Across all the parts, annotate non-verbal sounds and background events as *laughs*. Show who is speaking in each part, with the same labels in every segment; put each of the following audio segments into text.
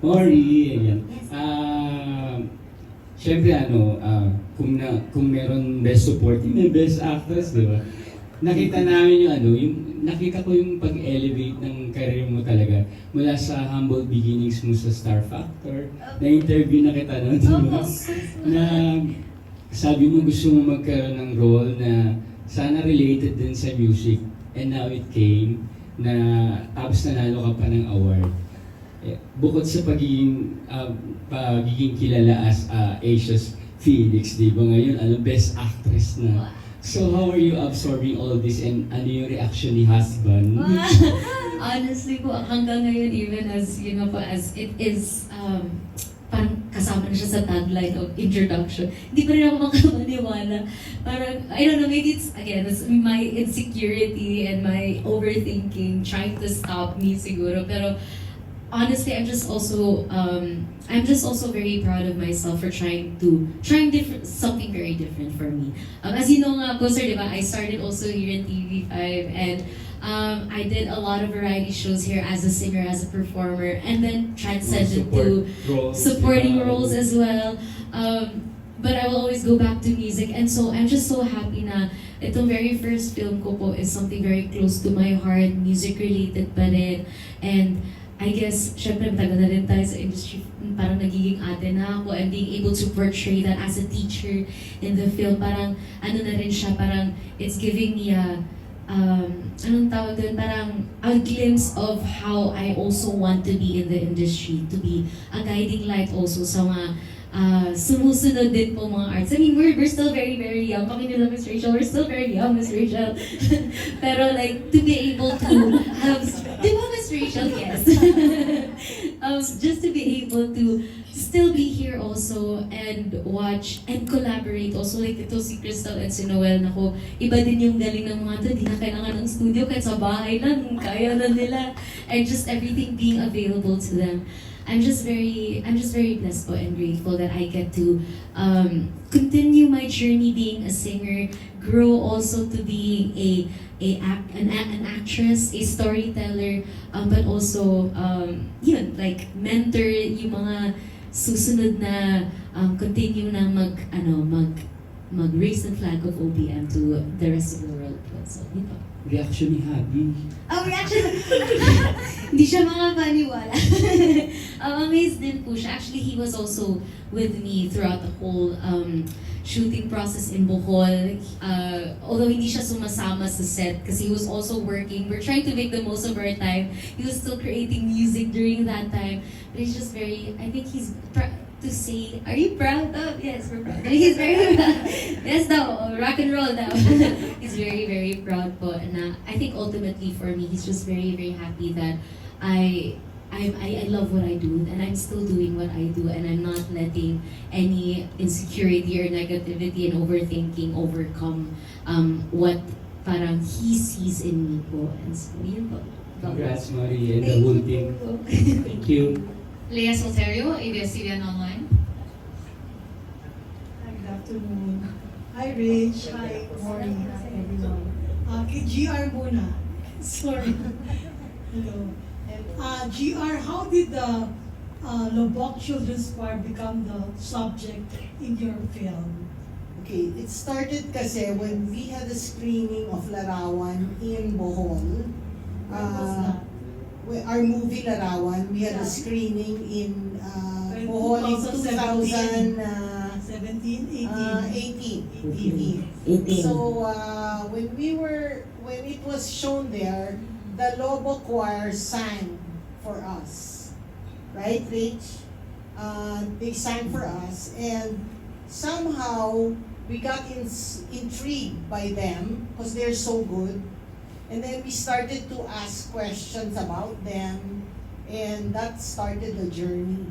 Speaker 1: Mori, ayan. Ah, Siyempre ano, ah, kung na kung meron best supporting, may best actress, di ba? Nakita namin yung ano, yung nakita ko yung pag-elevate ng career mo talaga mula sa humble beginnings mo sa Star Factor. Na-interview na kita noon, di ba? na sabi mo gusto mo magkaroon ng role na sana related din sa music and now it came na tapos nanalo ka pa ng award. Bukod sa pagiging ah, pagiging kilala as ah, Asia's Phoenix, di ba ngayon, ano, best actress na. So how are you absorbing all this and ano yung reaction ni husband? *laughs*
Speaker 2: Honestly po, hanggang ngayon, even as, you know as it is, um, parang kasama na siya sa tagline of introduction, hindi pa rin ako makamaniwala. Parang, I don't know, maybe it's, again, it's my insecurity and my overthinking trying to stop me siguro. Pero, honestly, I'm just also, um, I'm just also very proud of myself for trying to, trying different, something very different for me. Um, as you know nga po, sir, I started also here in TV5 and um, I did a lot of variety shows here as a singer, as a performer, and then transcended to
Speaker 1: roles,
Speaker 2: supporting
Speaker 1: ba?
Speaker 2: roles as well. Um, but I will always go back to music. And so I'm just so happy na itong very first film ko po is something very close to my heart, music related pa rin. And I guess, syempre matagal na rin tayo sa industry, parang nagiging ate na ako and being able to portray that as a teacher in the film, parang ano na rin siya, parang it's giving me a, um, anong tawag doon, parang a glimpse of how I also want to be in the industry, to be a guiding light also sa mga uh, sumusunod din po mga arts. I mean, we're, we're still very, very young. Kami nila, Miss Rachel, we're still very young, Miss Rachel. *laughs* Pero like, to be able to have, Rachel? *laughs* Yes. *laughs* um, just to be able to still be here also and watch and collaborate also like ito si Crystal and si Noel nako iba din yung galing ng mga to di na kailangan ng studio kahit sa bahay lang kaya na nila and just everything being available to them I'm just very I'm just very blessed po and grateful that I get to um, continue my journey being a singer grow also to being a a an, an actress, a storyteller, um, but also um, yun, like mentor yung mga susunod na um, continue na mag ano mag mag raise the flag of OPM to the rest of the world. po. So, po.
Speaker 1: Reaction ni Happy.
Speaker 2: Oh, reaction! *laughs* Hindi siya makapaniwala. *laughs* um, amazed din po siya. Actually, he was also with me throughout the whole um, shooting process in Bohol. Uh, although hindi siya sumasama sa set kasi he was also working. We're trying to make the most of our time. He was still creating music during that time. But he's just very, I think he's to say, are you proud of? Yes, we're proud. *laughs* He's very proud. *laughs* yes daw, rock and roll daw. *laughs* he's very, very proud po. Na I think ultimately for me, he's just very, very happy that I I'm, I, I love what I do and I'm still doing what I do and I'm not letting any insecurity or negativity and overthinking overcome um, what parang he sees in me po. And so, yun po.
Speaker 1: Congrats, Marie, and the whole team. Thank you.
Speaker 3: Lea Solterio, ABS-CBN Online.
Speaker 4: Hi, good afternoon. Hi, Rich. Hi, morning, everyone. Uh, kay GR muna. *laughs* Sorry. Hello. And, uh, GR, how did the uh, Lobok Children's Choir become the subject in your film?
Speaker 5: Okay, it started kasi when we had a screening of Larawan in Bohol.
Speaker 4: When was
Speaker 5: Uh,
Speaker 4: that?
Speaker 5: We- our movie Larawan, we had a screening in uh,
Speaker 4: In
Speaker 5: Bohol in
Speaker 4: 2017.
Speaker 5: 2000, uh,
Speaker 4: 17, 18?
Speaker 5: uh, 18.
Speaker 4: 18.
Speaker 5: 18. So uh, when we were, when it was shown there, the Lobo Choir sang for us. Right, Rich? Uh, they sang for us and somehow we got in, intrigued by them because they're so good. And then we started to ask questions about them and that started the journey.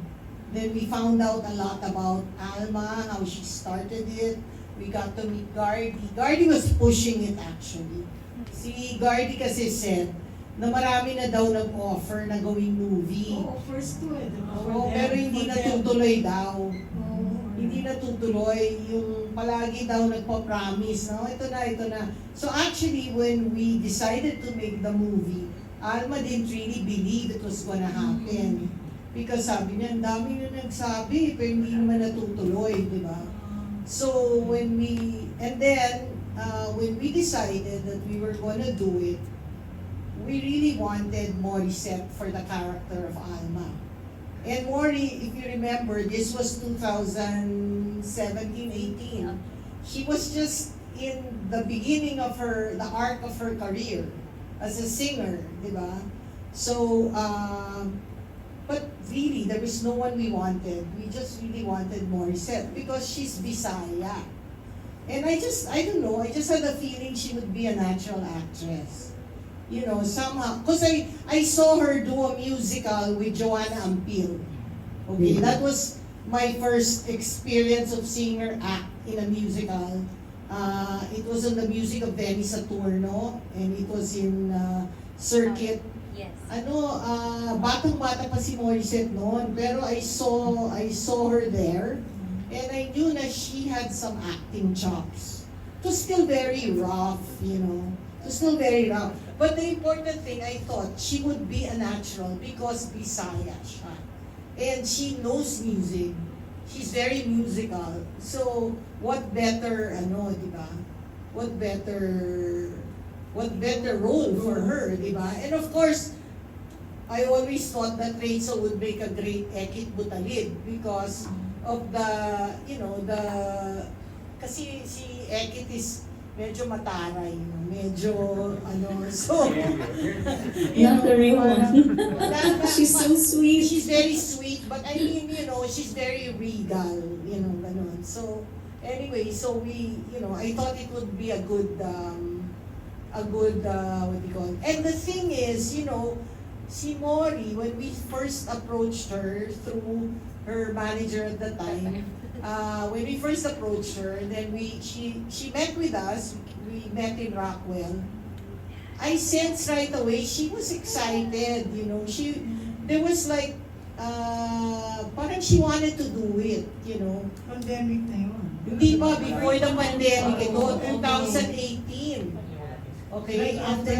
Speaker 5: Then we found out a lot about Alma, how she started it. We got to meet Gardy. Gardy was pushing it actually. Si Gardy kasi said na marami na daw nag-offer na gawing movie.
Speaker 4: Oo, first to eh.
Speaker 5: Oo, pero hindi natutuloy daw. Hindi natutuloy. Yung palagi daw nagpa-promise, no? Ito na, ito na. So actually, when we decided to make the movie, Alma didn't really believe it was gonna happen. Because sabi niya, ang dami na nagsabi, pero hindi naman natutuloy, di ba? So when we, and then, uh, when we decided that we were gonna do it, we really wanted Morissette for the character of Alma. And Mori, if you remember, this was 2017-18. She was just in the beginning of her, the arc of her career as a singer, di ba? So, um, but really, there was no one we wanted. We just really wanted Morissette because she's Bisaya. And I just, I don't know, I just had a feeling she would be a natural actress. You know, somehow, because I, I saw her do a musical with Joanna Ampil. Okay,
Speaker 1: Mhm.
Speaker 5: that was my first experience of seeing her act in a musical. Uh, it was on the music of Benny Saturno, and it was in uh, Circuit
Speaker 6: Yes.
Speaker 5: ano, ah, batang-bata pa si Morissette noon, pero I saw, I saw her there, and I knew na she had some acting chops. It was still very rough, you know. It was still very rough. But the important thing, I thought, she would be a natural because Bisaya siya. And she knows music. She's very musical. So, what better, ano, di ba? What better, what better role for her, di ba? And of course, I always thought that Rachel would make a great Ekit Butalid because of the, you know, the, kasi si Ekit is medyo mataray, you know, medyo, ano, so, *laughs*
Speaker 2: Not the real one.
Speaker 5: wala- *laughs*
Speaker 2: She's so sweet.
Speaker 5: She's very sweet, but I mean, you know, she's very regal, you know, ganun. So, anyway, so we, you know, I thought it would be a good, um, a good, uh, what do you call it? And the thing is, you know, si Mori, when we first approached her through her manager at the time, uh, when we first approached her, then we, she, she met with us, we met in Rockwell. I sensed right away, she was excited, you know, she, there was like, uh, parang she wanted to do it, you know.
Speaker 4: Pandemic na yun.
Speaker 5: Hindi pa, before the pandemic, ito, 2018. Okay,
Speaker 4: after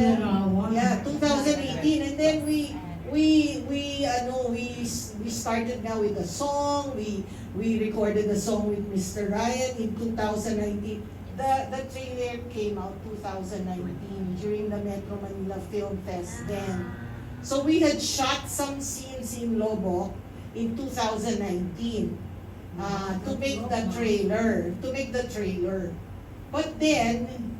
Speaker 5: yeah, 2018, and then we, we, we, ano, we, we started now with a song, we, we recorded a song with Mr. Ryan in 2019. The, the trailer came out 2019 during the Metro Manila Film Fest then. So we had shot some scenes in Lobo in 2019 uh, to make the trailer, to make the trailer. But then,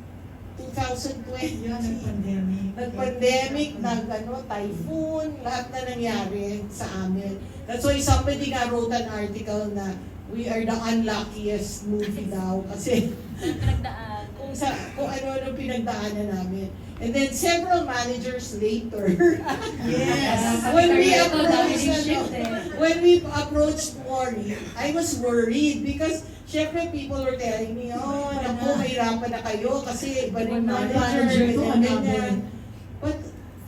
Speaker 5: 2020,
Speaker 4: Yan, nag-pandemic.
Speaker 5: Nag-pandemic, nag ano, typhoon, lahat na nangyari sa amin. That's why somebody nga wrote an article na we are the unluckiest movie daw *laughs* kasi
Speaker 6: Pinagdaan.
Speaker 5: kung sa kung ano-ano pinagdaanan namin. And then several managers later, *laughs*
Speaker 4: Yes. *laughs*
Speaker 5: when we approached, ano, when we approached Maury, I was worried because syempre people were telling me, oh, naku, mahirapan na kayo kasi iba rin manager, ganyan. But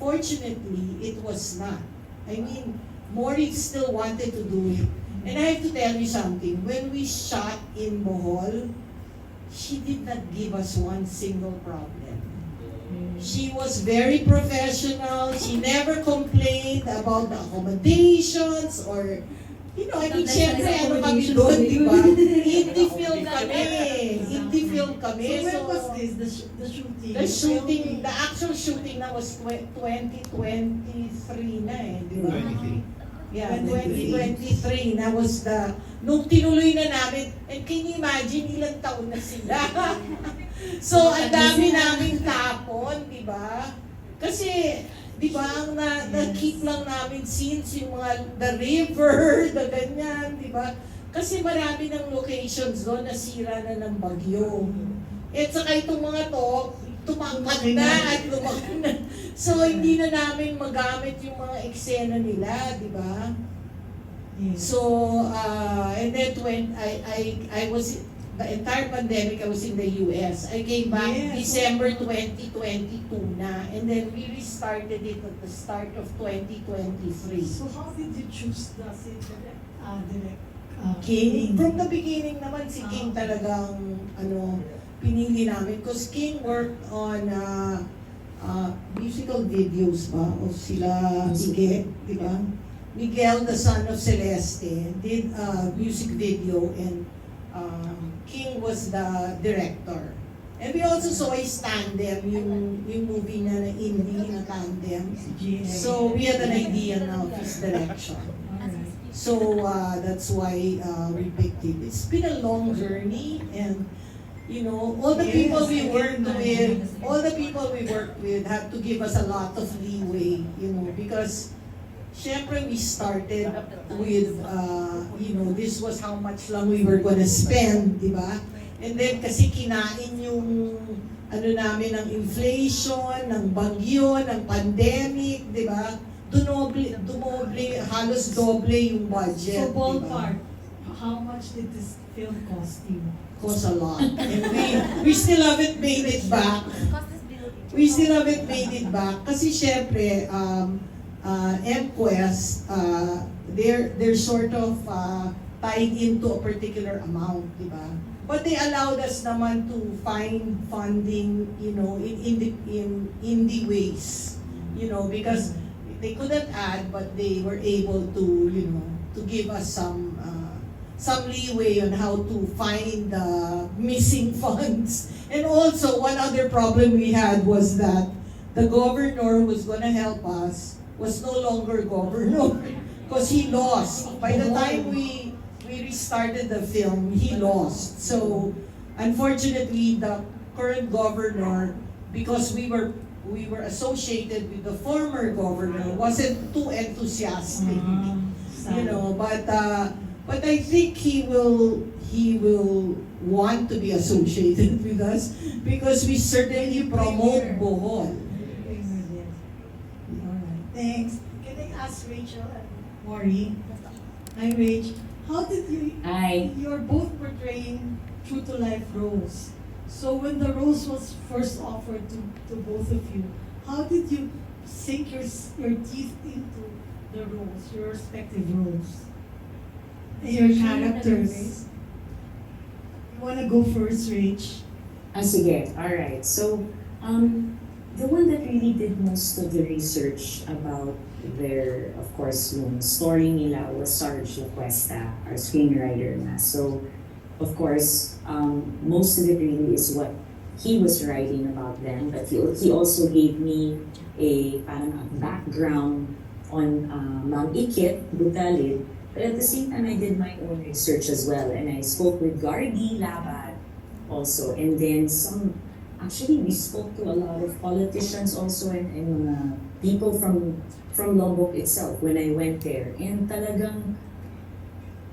Speaker 5: fortunately, it was not. I mean, Maury still wanted to do it. And I have to tell you something, when we shot in Bohol, she did not give us one single problem. She was very professional. She never complained about the accommodations or, you know, I mean, syempre, ano kami doon, di ba? *laughs* Indie film kami. Indie film kami.
Speaker 4: So when was this, the, sh- the shooting?
Speaker 5: the shooting, the actual shooting na was tw- 2023 na eh, di ba?
Speaker 1: 23.
Speaker 5: Yeah,
Speaker 4: 23.
Speaker 5: 2023, that was the, nung tinuloy na namin, and can you imagine ilang taon na sila? *laughs* so, ang dami namin tapon, di ba? Kasi, di ba, ang na, na-keep lang namin scenes yung mga, the river, *laughs* the ganyan, di ba? Kasi marami ng locations doon nasira na ng bagyo. At saka itong mga to, tumangkad
Speaker 4: Lumaki
Speaker 5: na at lumaki na. So, hindi na namin magamit yung mga eksena nila, di ba?
Speaker 4: Yes.
Speaker 5: So, uh, and then when I, I, I was, the entire pandemic, I was in the US. I came back
Speaker 4: Yes.
Speaker 5: December 2022 na, and then we restarted it at the start of 2023.
Speaker 4: So how did you choose the direct, uh, direct, uh,
Speaker 5: King, from the beginning naman si King talagang, ano, pinili namin. Because King worked on uh, uh, musical videos ba? O sila Ige, di ba? Miguel, the son of Celeste, did a music video and um, King was the director. And we also saw his tandem, yung, yung movie na na indie na tandem. So we had an idea now of his direction. So uh, that's why uh, we picked him. It's been a long journey and you know, all the people we worked with, all the people we worked with had to give us a lot of leeway, you know, because syempre we started with, uh, you know, this was how much lang we were gonna spend, di ba? And then kasi kinain yung ano namin ng inflation, ng bagyo, ng pandemic, di ba? Dumoble, dumoble, halos doble yung budget.
Speaker 4: So ballpark, how much did this film cost you?
Speaker 5: Cost a lot. And we, we still haven't made it back. We still haven't made it back. Kasi syempre, um, uh, uh, they're, they're sort of uh, tied into a particular amount, di ba? But they allowed us naman to find funding, you know, in, in the, in, in the ways, you know, because they couldn't add, but they were able to, you know, to give us some, uh, some leeway on how to find the missing *laughs* funds. And also, one other problem we had was that the governor was gonna help us was no longer governor *laughs* because he lost. By the time we we restarted the film, he lost. So unfortunately, the current governor, because we were we were associated with the former governor, wasn't too enthusiastic you know, but uh, but I think he will he will want to be associated *laughs* with us because we certainly promote Bohol.
Speaker 4: Alright, thanks. Can I ask Rachel and Maury? Hi, Rach. How did you,
Speaker 6: Hi.
Speaker 4: you're both portraying true to life roles. So when the roles was first offered to, to both of you, how did you sink your, your teeth into the roles, your respective roles? And your characters? You wanna go first, Rach?
Speaker 6: Ah, sige. Alright. So, um, the one that really did most of the research about their, of course, yung story nila was Sarge Lacuesta, our screenwriter na. So, of course, um, most of it really is what he was writing about them, but he, he also gave me a parang a background on uh, Mount Ikit, Butalid, but at the same time, I did my own research as well, and I spoke with Gargi Labad also, and then some, actually, we spoke to a lot of politicians also and, and mga people from from Lombok itself when I went there, and talagang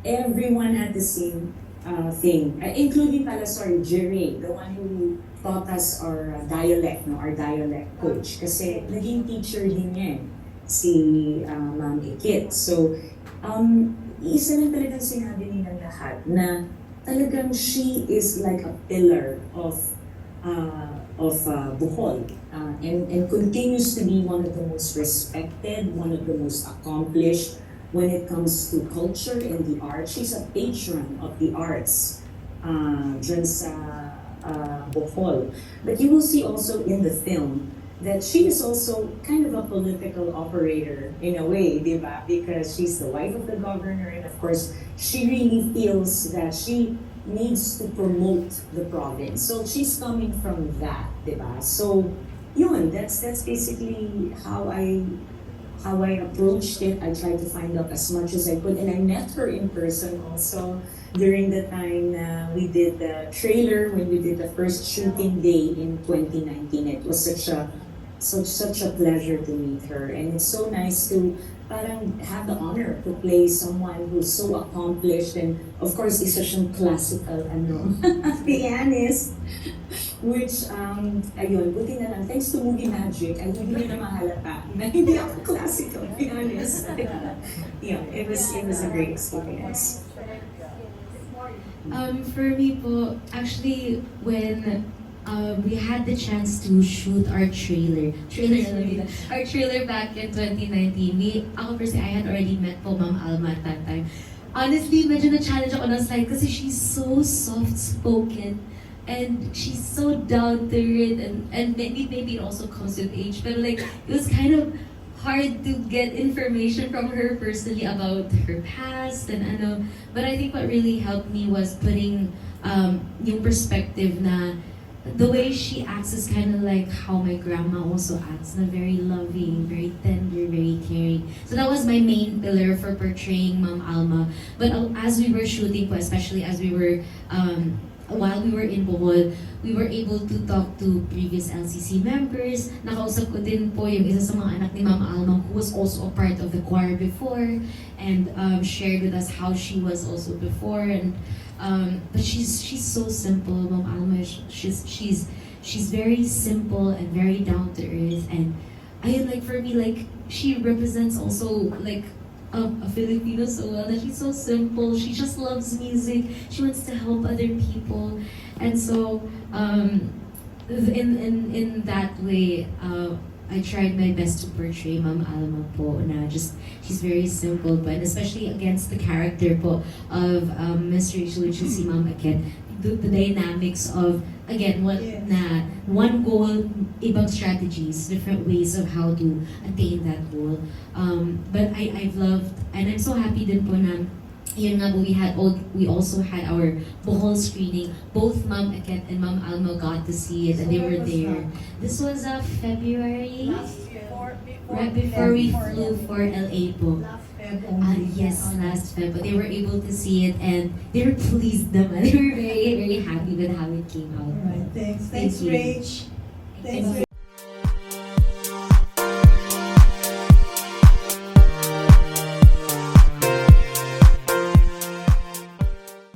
Speaker 6: everyone had the same uh, thing, uh, including pala, sorry, Jerry, the one who taught us our uh, dialect, no, our dialect coach. Kasi naging teacher din niya eh, si uh, Ma'am Ikit. So, um, isa lang talagang sinabi nilang lahat na talagang she is like a pillar of uh, of uh, Bohol uh, and, and continues to be one of the most respected, one of the most accomplished when it comes to culture and the arts. She's a patron of the arts uh, dyan sa uh, Bohol. But you will see also in the film that she is also kind of a political operator in a way, di? Because she's the wife of the governor and of course, she really feels that she needs to promote the province. So she's coming from that, di? So, yun, that's that's basically how I how I approached it. I tried to find out as much as I could, and I met her in person also during the time na we did the trailer when we did the first shooting day in 2019. It was such a such such a pleasure to meet her, and it's so nice to parang have the honor to play someone who's so accomplished. And of course isa siyang classical ano *laughs* pianist which um ayun buti na lang thanks to movie magic ay hindi na mahalata na hindi ako *laughs* classical pianist. *laughs* Yeah it was it was a great experience.
Speaker 2: Um, for me po, actually, when um, we had the chance to shoot our trailer, trailer our trailer back in 2019, we, ako per se, I had already met po Ma'am Alma at that time. Honestly, medyo na-challenge ako ng slide kasi she's so soft-spoken and she's so down to earth and, and maybe, maybe it also comes with age, but like, it was kind of hard to get information from her personally about her past and ano. But I think what really helped me was putting um, yung perspective na the way she acts is kind of like how my grandma also acts, na very loving, very tender, very caring. So that was my main pillar for portraying Mom Alma. But as we were shooting especially as we were, um, while we were in Bohol, we were able to talk to previous LCC members. Nakausap ko din po yung isa sa mga anak ni Ma'am Alma who was also a part of the choir before and um, shared with us how she was also before and um, but she's she's so simple, Ma'am Alma. She's she's she's very simple and very down to earth and I like for me like she represents also like a, a Filipino so well that she's so simple. She just loves music. She wants to help other people, and so um, in in in that way, uh, I tried my best to portray Ma'am Alma po na just she's very simple, but especially against the character po of um, Miss Rachel, which is si Ma'am Aket, the, the dynamics of again what
Speaker 4: Yes.
Speaker 2: na one goal, ibang strategies, different ways of how to attain that goal. Um, but I I've loved and I'm so happy din po na yun nga we had all, we also had our Bohol screening. Both Ma'am Aket and Ma'am Alma got to see it and they were there. This was uh, February, right before we flew for LA po. Ah, yes, last Feb. But they were able to see it and they were *laughs* pleased naman. They were very, very happy with how it came out.
Speaker 4: Alright, thanks.
Speaker 2: Thank
Speaker 4: Thanks,
Speaker 2: you.
Speaker 4: Rach. Thanks,